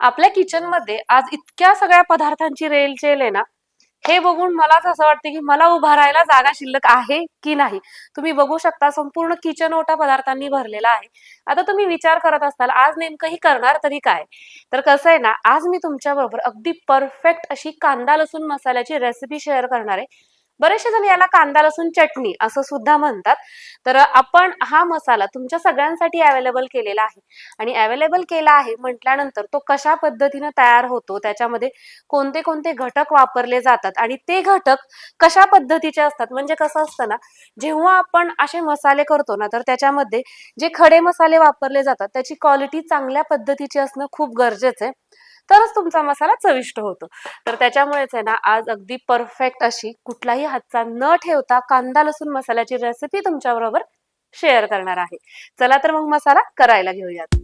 आपल्या किचनमध्ये आज इतक्या सगळ्या पदार्थांची रेलचेल आहे ना हे बघून मलाच असं वाटतं की मला उभा राहायला जागा शिल्लक आहे की नाही? तुम्ही बघू शकता संपूर्ण किचन ओटा पदार्थांनी भरलेला आहे. आता तुम्ही विचार करत असताल आज नेमकं ही करणार तरी काय? तर कसं आहे ना आज मी तुमच्या बरोबर अगदी परफेक्ट अशी कांदा लसूण मसाल्याची रेसिपी शेअर करणार आहे. बरेचसे जण याला कांदा लसूण चटणी असं सुद्धा म्हणतात. तर आपण हा मसाला तुमच्या सगळ्यांसाठी अवेलेबल केलेला आहे. आणि अवेलेबल केला आहे म्हटल्यानंतर तो कशा पद्धतीनं तयार होतो? त्याच्यामध्ये कोणते कोणते घटक वापरले जातात? आणि ते घटक कशा पद्धतीचे असतात? म्हणजे कसं असतं ना जेव्हा आपण असे मसाले करतो ना तर त्याच्यामध्ये जे खडे मसाले वापरले जातात त्याची क्वालिटी चांगल्या पद्धतीची असणं खूप गरजेचं आहे. तरच तुमचा मसाला चविष्ट होतो. तर त्याच्यामुळेच आहे ना आज अगदी परफेक्ट अशी कुठलाही हातचा न ठेवता कांदा लसूण मसाल्याची रेसिपी तुमच्या बरोबर शेअर करणार आहे. चला तर मग मसाला करायला घेऊयात.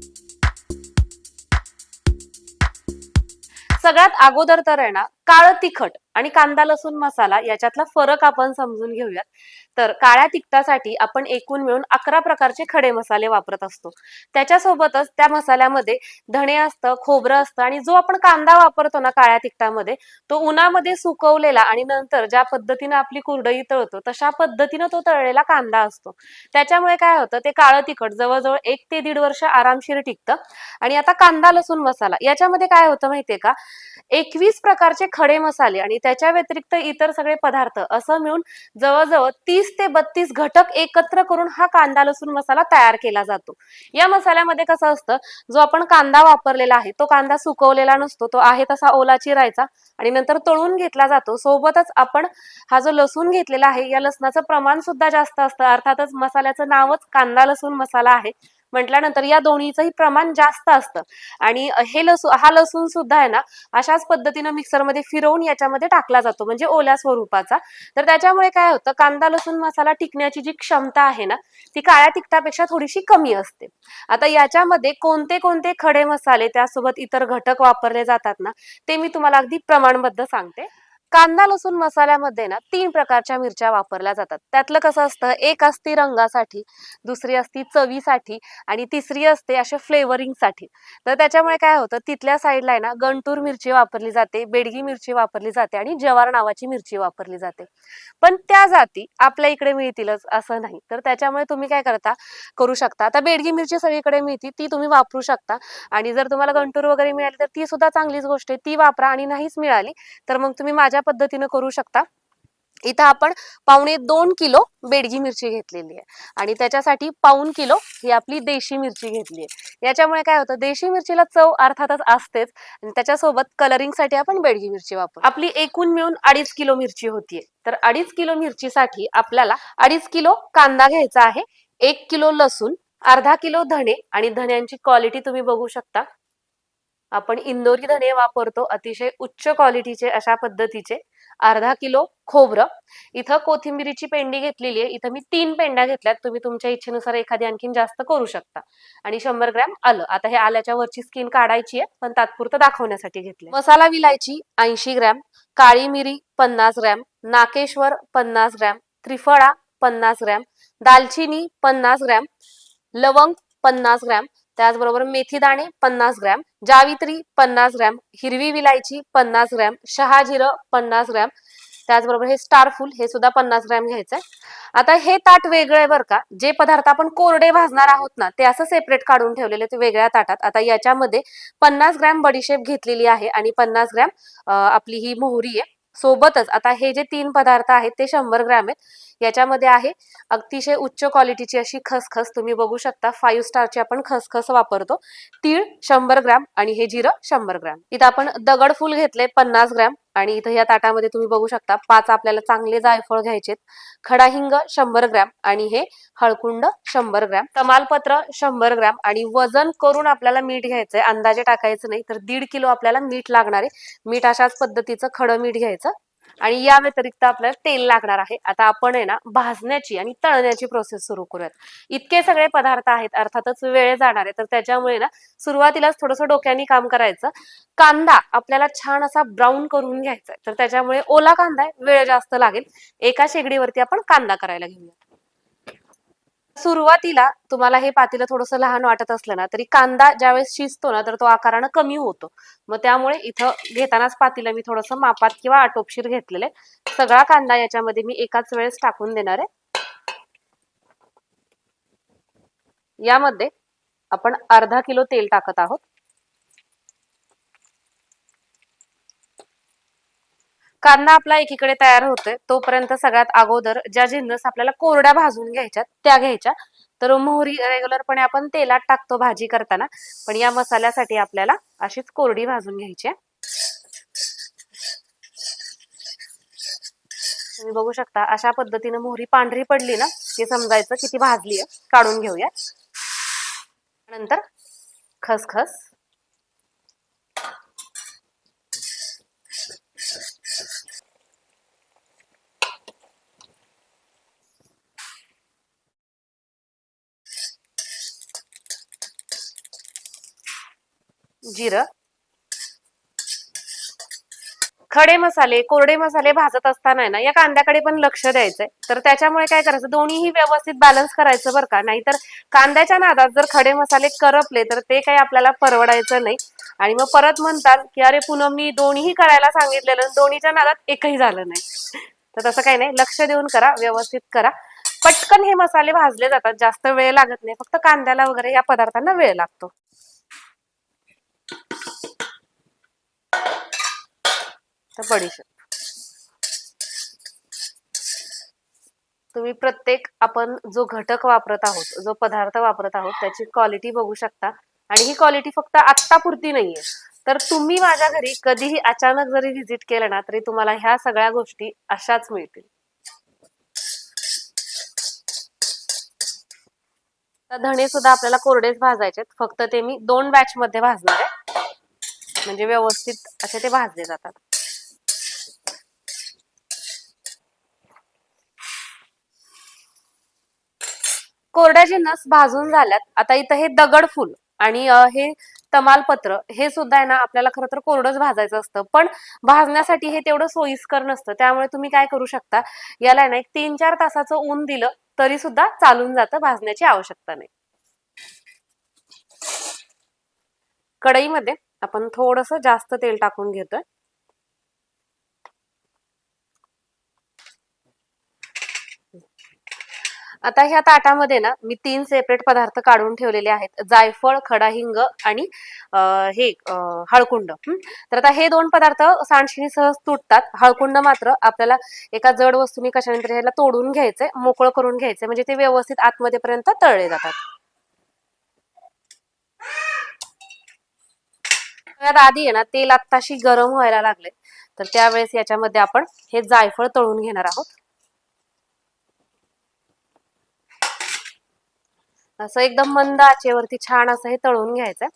सगळ्यात अगोदर तर आहे ना काळं तिखट आणि कांदा लसूण मसाला याच्यातला फरक आपण समजून घेऊयात. तर काळ्या तिखटासाठी आपण एकूण मिळून अकरा प्रकारचे खडे मसाले वापरत असतो. त्याच्यासोबतच त्या मसाल्यामध्ये धणे असतं खोबरं असतं आणि जो आपण कांदा वापरतो ना काळ्या तिखटामध्ये तो उन्हामध्ये सुकवलेला आणि नंतर ज्या पद्धतीनं आपली कुरडई तळतो तशा पद्धतीनं तो तळलेला कांदा असतो. त्याच्यामुळे काय होतं ते काळं तिखट जवळजवळ एक ते दीड वर्ष आरामशीर टिकतं. आणि आता कांदा लसूण मसाला याच्यामध्ये काय होतं माहितीये का? एकवीस प्रकारचे खडे मसाले आणि त्याच्या व्यतिरिक्त इतर सगळे पदार्थ असं मिळून जवळजवळ तीस ते बत्तीस घटक एकत्र करून हा कांदा लसूण मसाला तयार केला जातो. या मसाल्यामध्ये कसं असतं जो आपण कांदा वापरलेला आहे तो कांदा सुकवलेला नसतो तो आहे तसा ओला चिरायचा आणि नंतर तळून घेतला जातो. सोबतच आपण हा जो लसूण घेतलेला आहे या लसणाचं प्रमाण सुद्धा जास्त असतं. अर्थातच मसाल्याचं नावच कांदा लसूण मसाला आहे. म्हटल्यानंतर या दोन्हीचंही प्रमाण जास्त असतं. आणि हे लसूण हा लसूण सुद्धा आहे ना अशाच पद्धतीनं मिक्सरमध्ये फिरवून याच्यामध्ये टाकला जातो म्हणजे ओल्या स्वरूपाचा. तर त्याच्यामुळे काय होतं कांदा लसूण मसाला टिकण्याची जी क्षमता आहे ना ती काळ्या तिखटापेक्षा थोडीशी कमी असते. आता याच्यामध्ये कोणते कोणते खडे मसाले त्यासोबत इतर घटक वापरले जातात ना ते मी तुम्हाला अगदी प्रमाणबद्ध सांगते. कांदा लसूण मसाल्यामध्ये ना तीन प्रकारच्या मिरच्या वापरल्या जातात. त्यातलं कसं असतं एक असती रंगासाठी दुसरी असती चवीसाठी आणि तिसरी असते अशा फ्लेवरिंगसाठी. तर त्याच्यामुळे काय होतं तिथल्या साईडला आहे ना गंटूर मिरची वापरली जाते बेडगी मिरची वापरली जाते आणि जवार नावाची मिरची वापरली जाते. पण त्या जाती आपल्या इकडे मिळतीलच असं नाही. तर त्याच्यामुळे तुम्ही काय करता करू शकता. आता बेडगी मिरची सगळीकडे मिळती ती तुम्ही वापरू शकता. आणि जर तुम्हाला गंटूर वगैरे मिळाली तर ती सुद्धा चांगलीच गोष्ट आहे. ती वापरा आणि नाहीच मिळाली तर मग तुम्ही माझ्या पद्धतीनं करू शकता. इथं आपण पावणे दोन किलो बेडगी मिरची घेतलेली आहे. आणि त्याच्यासाठी पाऊन किलो ही आपली देशी मिरची घेतली आहे. याच्यामुळे काय होतं देशी मिरचीला चव अर्थातच असतेच. आणि त्याच्यासोबत कलरिंगसाठी आपण बेडगी मिरची वापर. आपली एकूण मिळून अडीच किलो मिरची होतीये. तर अडीच किलो मिरचीसाठी आपल्याला अडीच किलो कांदा घ्यायचा आहे एक किलो लसूण अर्धा किलो धणे आणि धण्यांची क्वालिटी तुम्ही बघू शकता. आपण इंदोरी धणे वापरतो अतिशय उच्च क्वालिटीचे अशा पद्धतीचे. अर्धा किलो खोबरं. इथं कोथिंबिरीची पेंडी घेतलेली आहे. इथं मी तीन पेंड्या घेतल्यात. तुम्ही तुमच्या इच्छेनुसार एखादी आणखीन जास्त करू शकता. आणि शंभर ग्रॅम आलं. आता हे आल्याच्या वरची स्किन काढायची आहे पण तात्पुरतं दाखवण्यासाठी घेतले मसाला विलायची ऐंशी ग्रॅम. काळी मिरी पन्नास ग्रॅम. नाकेश्वर पन्नास ग्रॅम. त्रिफळा पन्नास ग्रॅम. दालचिनी पन्नास ग्रॅम. लवंग पन्नास ग्रॅम. त्याचबरोबर मेथी दाणे पन्नास ग्रॅम जावित्री पन्नास ग्रॅम हिरवी विलायची पन्नास ग्रॅम शहाजिरं पन्नास ग्रॅम त्याचबरोबर हे स्टारफुल हे सुद्धा पन्नास ग्रॅम घ्यायचंय. आता हे ताट वेगळे बरं का. जे पदार्थ आपण कोरडे भाजणार आहोत ना ते असं सेपरेट काढून ठेवलेले ते वेगळ्या ताटात. आता याच्यामध्ये पन्नास ग्रॅम बडीशेप घेतलेली आहे आणि पन्नास ग्रॅम आपली ही मोहरी आहे. सोबतच आता हे जे तीन पदार्थ आहेत ते शंभर ग्रॅम आहेत. याच्यामध्ये आहे. अतिशय उच्च क्वालिटीची अशी खसखस तुम्ही बघू शकता. फाईव्ह स्टारची आपण खसखस वापरतो. तीळ शंभर ग्रॅम आणि हे जिरं शंभर ग्रॅम. इथं आपण दगडफूल घेतले पन्नास ग्रॅम आणि इथं या ताटामध्ये तुम्ही बघू शकता. पाच आपल्याला चांगले जायफळ घ्यायचेत. खडा हिंग शंभर ग्रॅम आणि हे हळकुंड शंभर ग्रॅम. तमालपत्र शंभर ग्रॅम आणि वजन करून आपल्याला मीठ घ्यायचंय. अंदाजे टाकायचं नाही तर दीड किलो आपल्याला मीठ लागणार आहे. मीठ अशाच पद्धतीचं खडं मीठ घ्यायचं. आणि या व्यतिरिक्त आपल्याला तेल लागणार आहे. आता आपण आहे ना भाजण्याची आणि तळण्याची प्रोसेस सुरू करूयात. इतके सगळे पदार्थ आहेत अर्थातच वेळ जाणार आहे तर त्याच्यामुळे ना सुरुवातीलाच थोडंसं डोक्याने काम करायचं. कांदा आपल्याला छान असा ब्राऊन करून घ्यायचा आहे. तर त्याच्यामुळे ओला कांदा आहे वेळ जास्त लागेल. एका शेगडीवरती आपण कांदा करायला घेऊया सुरुवातीला तुम्हाला हे पातेलं थोडंसं लहान वाटत असलं ना तरी कांदा ज्यावेळेस शिजतो ना तर तो आकारानं कमी होतो. मग त्यामुळे इथं घेतानाच पातेलं मी थोडंसं मापात किंवा आटोपशीर घेतलेलं आहे. सगळा कांदा याच्यामध्ये मी एकाच वेळेस टाकून देणार आहे. यामध्ये आपण अर्धा किलो तेल टाकत आहोत. कांदा आपला एकीकडे तयार होतोय तोपर्यंत सगळ्यात अगोदर ज्या जिन्नस आपल्याला कोरड्या भाजून घ्यायच्या त्या घ्यायच्या. तर मोहरी रेग्युलरपणे आपण तेलात टाकतो भाजी करताना पण या मसाल्यासाठी आपल्याला अशीच कोरडी भाजून घ्यायची आहे. तुम्ही बघू शकता अशा पद्धतीने मोहरी पांढरी पडली ना ते समजायचं किती भाजली आहे काढून घेऊया. नंतर खसखस. जिरं. खडे मसाले कोरडे मसाले भाजत असताना ना या कांद्याकडे पण लक्ष द्यायचंय. तर त्याच्यामुळे काय करायचं दोन्हीही व्यवस्थित बॅलन्स करायचं बरं का. नाहीतर कांद्याच्या नादात जर खडे मसाले करपले तर ते काही आपल्याला परवडायचं नाही. आणि मग परत म्हणतात की अरे पूनम मी दोन्हीही करायला सांगितलेलं आणि दोन्हीच्या नादात एकही झालं नाही. तर तसं काही नाही. लक्ष देऊन करा व्यवस्थित करा. पटकन हे मसाले भाजले जातात. जास्त वेळ लागत नाही. फक्त कांद्याला वगैरे या पदार्थांना वेळ लागतो. तर बडीशेप तुम्ही प्रत्येक आपण जो घटक वापरत आहोत जो पदार्थ वापरत आहोत त्याची क्वालिटी बघू शकता. आणि ही क्वालिटी फक्त आत्तापुरती नाहीये. तर तुम्ही माझ्या घरी कधीही अचानक जरी व्हिजिट केलं ना तरी तुम्हाला ह्या सगळ्या गोष्टी अशाच मिळतील. तर धणे सुद्धा आपल्याला कोरडेच भाजायचे फक्त ते मी दोन बॅच मध्ये भाजणार आहे. म्हणजे व्यवस्थित असे ते भाजले जातात. कोरड्या नस भाजून झाल्यात. आता इथं हे दगड फुल आणि हे तमालपत्र हे सुद्धा आहे ना आपल्याला खरं तर कोरडंच भाजायचं असतं. पण भाजण्यासाठी हे तेवढं सोयीस्कर नसतं. त्यामुळे तुम्ही काय करू शकता? याला ना एक तीन चार तासाचं ऊन दिलं तरी सुद्धा चालून जातं भाजण्याची आवश्यकता नाही. कढईमध्ये आपण थोडस जास्त तेल टाकून घेतोय. आता ह्या ताटामध्ये ना मी तीन सेपरेट पदार्थ काढून ठेवलेले आहेत. जायफळ खडा हिंग आणि हे हळकुंड. तर आता हे दोन पदार्थ सांडशिनी सहज तुटतात. हळकुंड मात्र आपल्याला एका जड वस्तूने कशाने तरी ह्याला तोडून घ्यायचंय मोकळं करून घ्यायचंय. म्हणजे ते व्यवस्थित आतमध्ये पर्यंत तळले जातात. आधी आहे ना तेल आत्ताशी गरम व्हायला लागले तर त्यावेळेस याच्यामध्ये आपण हे जायफळ तळून घेणार आहोत. असं एकदम मंद आचेवरती छान असं हे तळून घ्यायचं.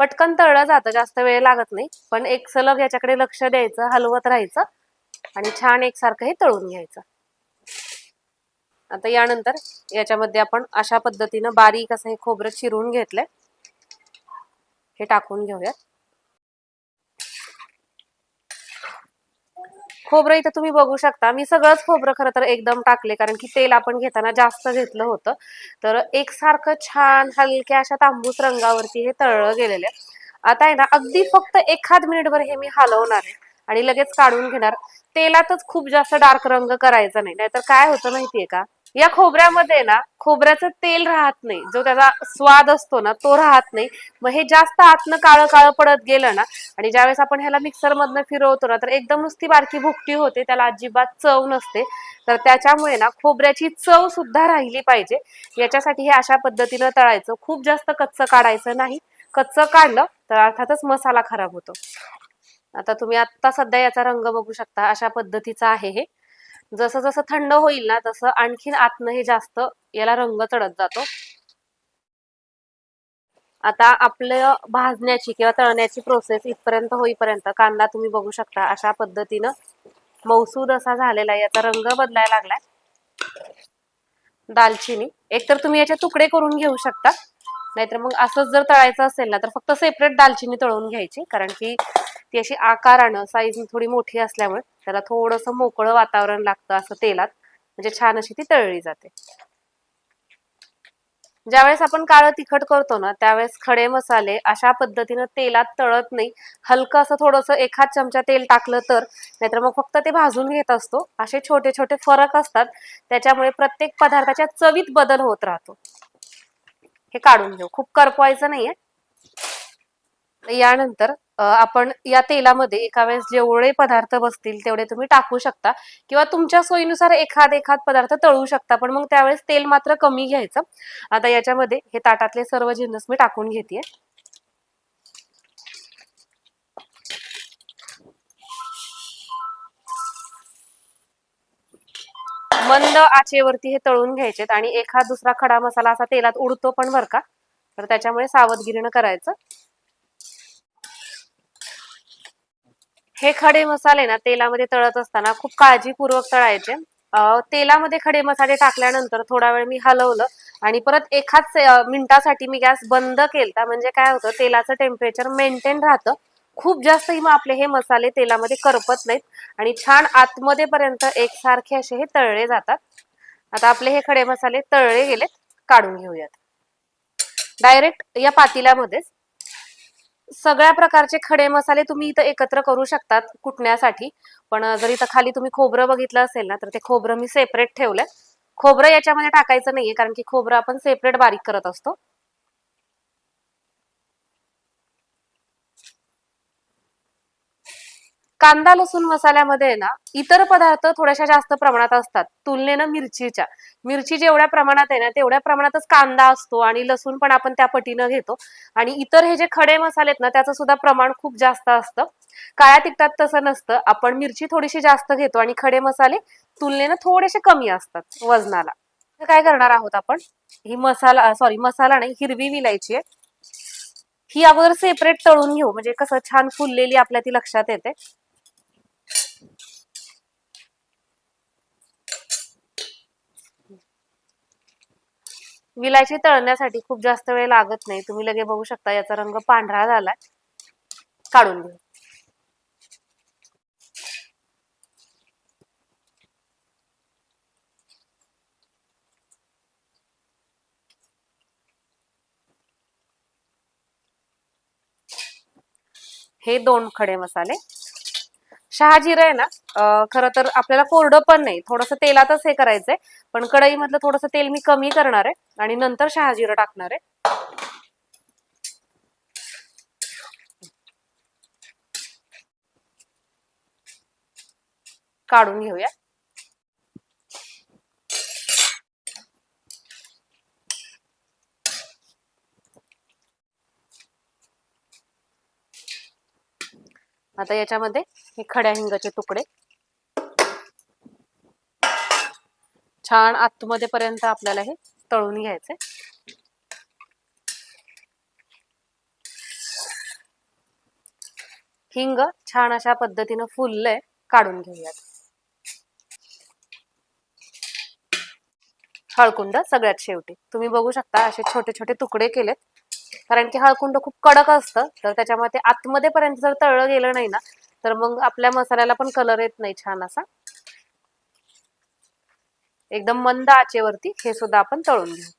पटकन तळलं जातं जास्त वेळ लागत नाही. पण एक सलग याच्याकडे लक्ष द्यायचं हलवत राहायचं आणि छान एकसारखं हे तळून घ्यायचं. आता यानंतर याच्यामध्ये आपण अशा पद्धतीनं बारीक असं हे खोबरं चिरून घेतलंय. हे टाकून घेऊयात. खोबरं इथं तुम्ही बघू शकता. मी सगळंच खोबरं खरं तर एकदम टाकले कारण की तेल आपण घेताना जास्त घेतलं होतं. तर एकसारखं छान हलक्या अशा तांबूस रंगावरती हे तळलं गेलेलं आता आहे ना अगदी फक्त एखाद मिनिटभर हे मी हलवणार आहे आणि लगेच काढून घेणार. तेलातच खूप जास्त डार्क रंग करायचा नाही. नाहीतर काय होतं माहितीये का? या खोबऱ्यामध्ये ना खोबऱ्याचं तेल राहत नाही. जो त्याचा स्वाद असतो ना तो राहत नाही. मग हे जास्त आतनं काळं काळं पडत गेलं ना आणि ज्यावेळेस आपण ह्याला मिक्सर मधनं फिरवतो ना तर एकदम नुसती बारकी भुकटी होते त्याला अजिबात चव नसते. तर त्याच्यामुळे ना खोबऱ्याची चव सुद्धा राहिली पाहिजे. याच्यासाठी हे अशा पद्धतीनं तळायचं. खूप जास्त कच्चं काढायचं नाही. कच्चं काढलं तर अर्थातच मसाला खराब होतो. आता तुम्ही आता सध्या याचा रंग बघू शकता अशा पद्धतीचा आहे हे. जसं जसं थंड होईल ना तसं आणखीन आतनं हे जास्त याला रंग चढत जातो. आता आपलं भाजण्याची किंवा तळण्याची प्रोसेस इथपर्यंत होईपर्यंत कांदा तुम्ही बघू शकता अशा पद्धतीनं मौसूद असा झालेला आहे याचा रंग बदलायला लागलाय. दालचिनी. एकतर तुम्ही याचे तुकडे करून घेऊ शकता. नाहीतर मग असंच जर तळायचं असेल ना तर फक्त सेपरेट दालचिनी तळून घ्यायची कारण की ती अशी आकारानं साईज थोडी मोठी असल्यामुळे त्याला थोडस मोकळं वातावरण लागतं असं तेलात म्हणजे छान अशी ती तळली जाते. ज्यावेळेस आपण काळं तिखट करतो ना त्यावेळेस खडे मसाले अशा पद्धतीनं तेलात तळत नाही. हलकं असं थोडंसं एखाद चमचा तेल टाकलं तर नाहीतर मग फक्त ते भाजून घेत असतो. असे छोटे छोटे फरक असतात. त्याच्यामुळे प्रत्येक पदार्थाच्या चवीत बदल होत राहतो. हे काढून घेऊ. खूप करपवायचं नाहीये. यानंतर आपण या तेलामध्ये एका वेळेस जेवढे पदार्थ बसतील तेवढे तुम्ही टाकू शकता किंवा तुमच्या सोयीनुसार एखाद एखाद पदार्थ तळू शकता. पण मग त्यावेळेस तेल मात्र कमी घ्यायचं. आता याच्यामध्ये हे ताटातले सर्व जिन्नस मी टाकून घेते मंद आचेवरती हे तळून घ्यायचेत आणि एखाद दुसरा खडा मसाला असा तेलात उडतो पण बरं का? तर त्याच्यामुळे सावधगिरीनं करायचं. हे खडे मसाले ना तेलामध्ये तळत असताना खूप काळजीपूर्वक तळायचे. तेलामध्ये खडे मसाले टाकल्यानंतर थोडा वेळ मी हलवलं आणि परत एकाच मिनिटासाठी मी गॅस बंद केलता. म्हणजे काय होतं तेलाचं टेम्परेचर मेंटेन राहतं. खूप जास्तही मग आपले हे मसाले तेलामध्ये करपत नाहीत आणि छान आतमध्ये पर्यंत एकसारखे असे हे तळले जातात. आता आपले हे खडे मसाले तळले गेलेत. काढून घेऊयात. डायरेक्ट या पातेल्यामध्येच सगळ्या प्रकारचे खडे मसाले तुम्ही इथं एकत्र करू शकतात कुटण्यासाठी. पण जर इथं खाली तुम्ही खोबरं बघितलं असेल ना तर ते खोबरं मी सेपरेट ठेवलंय. खोबरं याच्यामध्ये टाकायचं नाहीये कारण की खोबरं आपण सेपरेट बारीक करत असतो. कांदा लसूण मसाल्यामध्ये ना इतर पदार्थ थोड्याशा जास्त प्रमाणात असतात. तुलनेनं मिरचीच्या. मिरची जेवढ्या प्रमाणात आहे ना तेवढ्या प्रमाणातच कांदा असतो आणि लसूण पण आपण त्या पटीनं घेतो. आणि इतर हे जे खडे मसाले आहेत ना त्याचं सुद्धा प्रमाण खूप जास्त असतं. काळ्या तिखटात तसं नसतं. आपण मिरची थोडीशी जास्त घेतो आणि खडे मसाले तुलनेनं थोडेसे कमी असतात वजनाला. तर काय करणार आहोत आपण? ही मसाला सॉरी मसाला नाही हिरवी विलायची आहे. ही अगोदर सेपरेट तळून घेऊ. म्हणजे कसं छान फुललेली आपल्या ती लक्षात येते. विलायची तळण्यासाठी खूप जास्त वेळ लागत नाही. तुम्ही लगे बघू शकता याचा रंग पांढरा झालाय. काढून घेऊ हे दोन खडे मसाले. शहाजिरं आहे ना खरं तर आपल्याला कोरडं पण नाही थोडंसं तेलातच हे करायचंय. पण कढईमधलं थोडंसं तेल मी कमी करणार आहे आणि नंतर शहाजिरं टाकणार आहे. काढून घेऊया. आता याच्यामध्ये हे खड्या हिंगाचे तुकडे छान आतमध्ये पर्यंत आपल्याला हे तळून घ्यायचे हिंग छान अशा पद्धतीनं फुललंय काढून घेऊयात. हळकुंड सगळ्यात शेवटी. तुम्ही बघू शकता असे छोटे छोटे तुकडे केलेत. कारण की हळकुंड खूप कडक असतं तर त्याच्यामुळे ते आतमध्ये पर्यंत जर तळलं गेलं नाही ना तर मग आपल्या मसाल्याला पण कलर येत नाही छान असा. एकदम मंद आचेवरती हे सुद्धा आपण तळून घेऊ.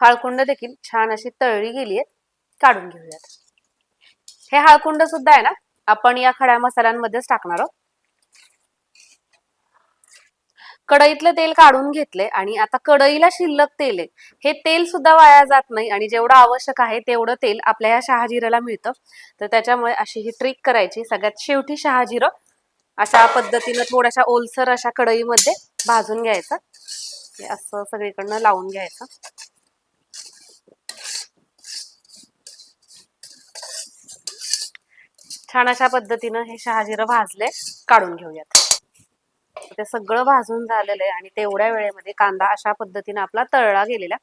हळकुंड देखील छान अशी तळली गेली आहेत काढून घेऊयात. हे हळकुंड सुद्धा आहे ना आपण या खड्या मसाल्यांमध्येच टाकणार आहोत. कढईतलं तेल काढून घेतले आणि आता कढईला शिल्लक तेल आहे. हे तेल सुद्धा वाया जात नाही आणि जेवढं आवश्यक आहे तेवढं तेल आपल्या या शहाजीराला मिळतं. तर त्याच्यामुळे अशी ही ट्रिक करायची. सगळ्यात शेवटी शहाजिरं अशा पद्धतीनं थोड्याशा ओलसर अशा कढईमध्ये भाजून घ्यायचं. हे असं सगळीकडनं लावून घ्यायचं. छान अशा पद्धतीनं हे शहाजिरं भाजले काढून घेऊयात. ते सगळं भाजून झालेलं आहे आणि तेवढ्या वेळेमध्ये कांदा अशा पद्धतीने आपला तळला गेलेला.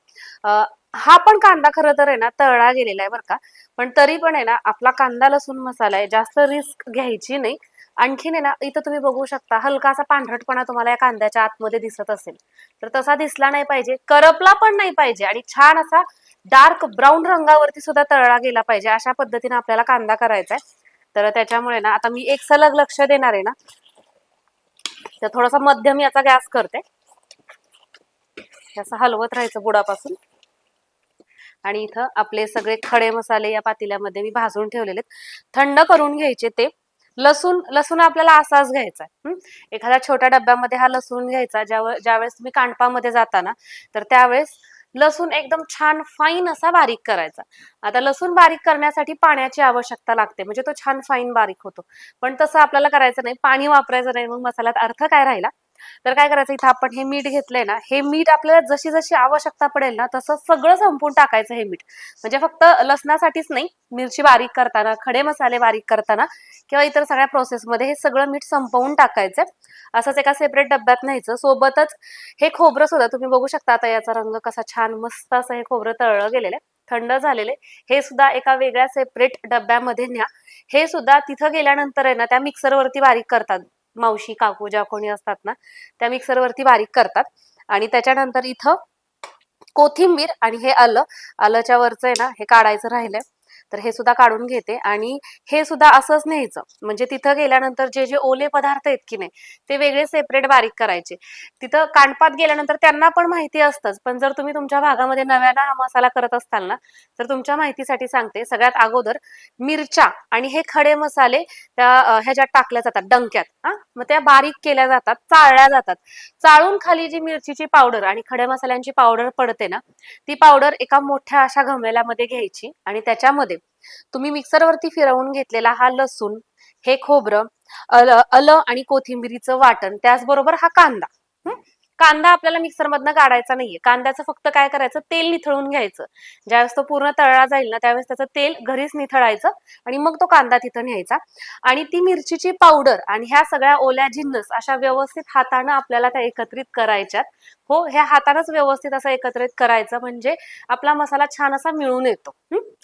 हा पण कांदा खरं तर आहे ना तळला गेलेला आहे बरं का. पण तरी पण आहे ना आपला कांदा लसूण मसाला आहे जास्त रिस्क घ्यायची नाही. आणखीन आहे ना इथं तुम्ही बघू शकता हलका असा पांढरटपणा तुम्हाला या कांद्याच्या आतमध्ये दिसत असेल. तर तसा दिसला नाही पाहिजे करपला पण नाही पाहिजे आणि छान असा डार्क ब्राऊन रंगावरती सुद्धा तळला गेला पाहिजे अशा पद्धतीने आपल्याला कांदा करायचा आहे. तर त्याच्यामुळे ना आता मी एक सलग लक्ष देणार आहे ना. तर थोडासा मध्यम याचा गॅस करते. असं हलवत राहायचं बुडापासून. आणि इथं आपले सगळे खडे मसाले या पातेल्यामध्ये मी भाजून ठेवलेले थंड करून घ्यायचे ते. लसूण लसूण आपल्याला असाच घ्यायचा आहे. एखाद्या छोट्या डब्यामध्ये हा लसूण घ्यायचा ज्यावेळेस ज्यावेळेस तुम्ही कांडपामध्ये जाता ना तर त्यावेळेस लसूण एकदम छान फाईन असा बारीक करायचा. आता लसूण बारीक करण्यासाठी पाण्याची आवश्यकता लागते. म्हणजे तो छान फाईन बारीक होतो. पण तसं आपल्याला करायचं नाही. पाणी वापरायचं नाही. मग मसाल्यात अर्थ काय राहिला? तर काय करायचं इथं आपण हे मीठ घेतलंय ना हे मीठ आपल्याला जशी जशी आवश्यकता पडेल ना तसं सगळं संपून टाकायचं हे मीठ. म्हणजे फक्त लसणासाठीच नाही मिरची बारीक करताना खडे मसाले बारीक करताना किंवा इतर सगळ्या प्रोसेसमध्ये हे सगळं मीठ संपवून टाकायचं. असंच एका सेपरेट डब्यात न्यायचं. सोबतच हे खोबरं सुद्धा तुम्ही बघू शकता आता याचा रंग कसा छान मस्त असं हे खोबरं तळलं गेलेलं आहे. थंड झालेले हे सुद्धा एका वेगळ्या सेपरेट डब्यामध्ये न्या. हे सुद्धा तिथं गेल्यानंतर आहे ना त्या मिक्सरवरती बारीक करतात. मावशी काकू ज्या कोणी असतात ना त्या मिक्सरवरती बारीक करतात. आणि त्याच्यानंतर इथं कोथिंबीर आणि हे आलं. आलंच्या वरचं आहे ना हे काढायचं राहिलंय. तर हे सुद्धा काढून घेते. आणि हे सुद्धा असंच न्यायचं. म्हणजे तिथं गेल्यानंतर जे जे ओले पदार्थ आहेत की नाही ते वेगळे सेपरेट बारीक करायचे. तिथं कांडपात गेल्यानंतर त्यांना पण माहिती असतंच. पण जर तुम्ही तुमच्या भागामध्ये नव्यानं हा मसाला करत असताल ना तर तुमच्या माहितीसाठी सांगते. सगळ्यात अगोदर मिरच्या आणि हे खडे मसाले त्या ह्याच्यात टाकल्या जातात डंक्यात हा? मग त्या बारीक केल्या जातात चाळल्या जातात. चाळून खाली जी मिरचीची पावडर आणि खडे मसाल्यांची पावडर पडते ना ती पावडर एका मोठ्या अशा घमेल्यामध्ये घ्यायची आणि त्याच्यामध्ये तुम्ही मिक्सरवरती फिरवून घेतलेला हा लसूण हे खोबरं अल अल आणि कोथिंबिरीचं वाटण त्याचबरोबर हा कांदा. कांदा आपल्याला मिक्सर मधनं काढायचा नाहीये. कांद्याचं फक्त काय करायचं? तेल निथळून घ्यायचं. ज्यावेळेस तो पूर्ण तळला जाईल ना त्यावेळेस त्याचं तेल घरीच निथळायचं आणि मग तो कांदा तिथं न्यायचा. आणि ती मिरचीची पावडर आणि ह्या सगळ्या ओल्या जिन्नस अशा व्यवस्थित हातानं आपल्याला त्या एकत्रित करायच्यात. हो ह्या हातानच व्यवस्थित असं एकत्रित करायचं म्हणजे आपला मसाला छान असा मिळून येतो.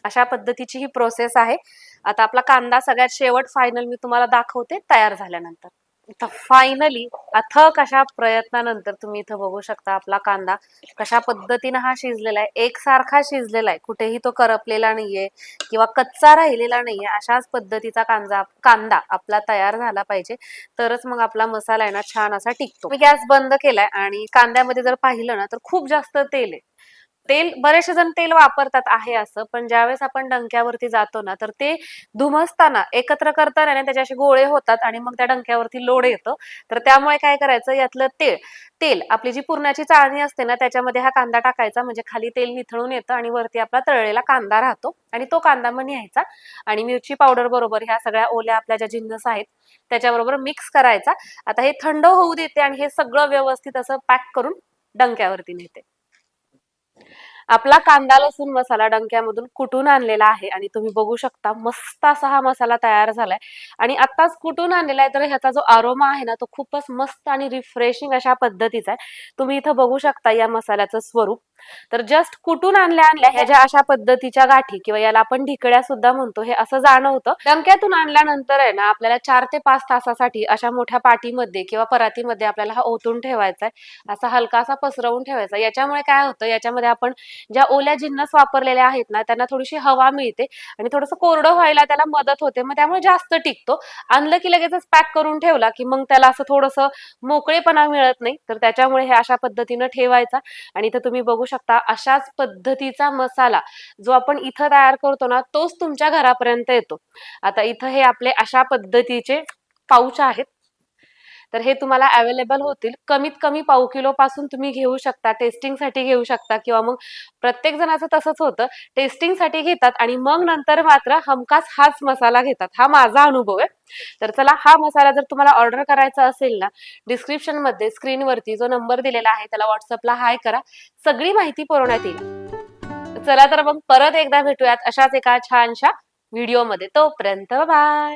अशा पद्धतीची ही प्रोसेस आहे. आता आपला कांदा सगळ्यात शेवट फायनल मी तुम्हाला दाखवते तयार झाल्यानंतर. इथं फायनली अथक अशा प्रयत्नानंतर तुम्ही इथं बघू शकता आपला कांदा कशा पद्धतीनं हा शिजलेला आहे. एकसारखा शिजलेला आहे. कुठेही तो करपलेला नाहीये किंवा कच्चा राहिलेला नाहीये अशाच पद्धतीचा कांदा कांदा आपला तयार झाला पाहिजे. तरच मग आपला मसाला आहे ना छान असा टिकतो. मी गॅस बंद केलाय आणि कांद्यामध्ये जर पाहिलं ना तर खूप जास्त तेल आहे. तेल बरेचसे जण तेल वापरतात आहे असं. पण ज्यावेळेस आपण डंक्यावरती जातो ना तर ते धुमसताना एकत्र करताना ना त्याचे असे गोळे होतात आणि मग त्या डंक्यावरती लोड येतो. तर त्यामुळे काय करायचं यातलं तेल तेल आपली जी पुरणाची चाळणी असते ना त्याच्यामध्ये हा कांदा टाकायचा. म्हणजे खाली तेल निथळून येतं आणि वरती आपला तळलेला कांदा राहतो. आणि तो कांदा मग न्यायचा. आणि मिरची पावडर बरोबर ह्या सगळ्या ओल्या आपल्या ज्या जिन्नस आहेत त्याच्याबरोबर मिक्स करायचा. आता हे थंड होऊ देते आणि हे सगळं व्यवस्थित असं पॅक करून डंक्यावरती नेते. आपला कांदा लसूण मसाला डंक्यामधून कुटून आणलेला आहे आणि तुम्ही बघू शकता मस्त असा हा मसाला तयार झालाय. आणि आताच कुटून आणलेला आहे तर ह्याचा जो आरोमा आहे ना तो खूपच मस्त आणि रिफ्रेशिंग अशा पद्धतीचा आहे. तुम्ही इथं बघू शकता या मसाल्याचं स्वरूप. तर जस्ट कुठून आणल्या आणल्या? ह्या ज्या अशा पद्धतीच्या गाठी किंवा याला आपण ढिकड्या सुद्धा म्हणतो हे असं जाणवतं. डंक्यातून आणल्यानंतर आहे ना आपल्याला चार ते पाच तासासाठी अशा मोठ्या पाटीमध्ये किंवा परातीमध्ये आपल्याला हा ओतून ठेवायचा आहे असा हलकासा पसरवून ठेवायचा. याच्यामुळे काय होतं याच्यामध्ये आपण ज्या ओल्या जिन्नस वापरलेल्या आहेत ना त्यांना थोडीशी हवा मिळते आणि थोडंसं कोरडं व्हायला त्याला मदत होते. मग त्यामुळे जास्त टिकतो. आणलं की लगेचच पॅक करून ठेवला की मग त्याला असं थोडंसं मोकळेपणा मिळत नाही. तर त्याच्यामुळे हे अशा पद्धतीनं ठेवायचा. आणि इथं तुम्ही बघू शकता अशाच पद्धतीचा मसाला जो आपण इथं तयार करतो ना तोच तुमच्या घरापर्यंत येतो. आता इथं हे आपले अशा पद्धतीचे पाऊच आहेत. तर हे तुम्हाला अवेलेबल होतील. कमीत कमी पाव किलो पासून तुम्ही घेऊ शकता टेस्टिंगसाठी घेऊ शकता किंवा मग प्रत्येक जणाचं तसंच होतं. टेस्टिंगसाठी घेतात आणि मग नंतर मात्र हमखास हाच मसाला घेतात. हा माझा अनुभव आहे. तर चला हा मसाला जर तुम्हाला ऑर्डर करायचा असेल ना डिस्क्रिप्शनमध्ये स्क्रीनवरती जो नंबर दिलेला आहे त्याला व्हॉट्सअपला हाय करा. सगळी माहिती पुरवण्यात येईल. चला तर मग परत एकदा भेटूयात अशाच एका छानशा व्हिडिओमध्ये तोपर्यंत बाय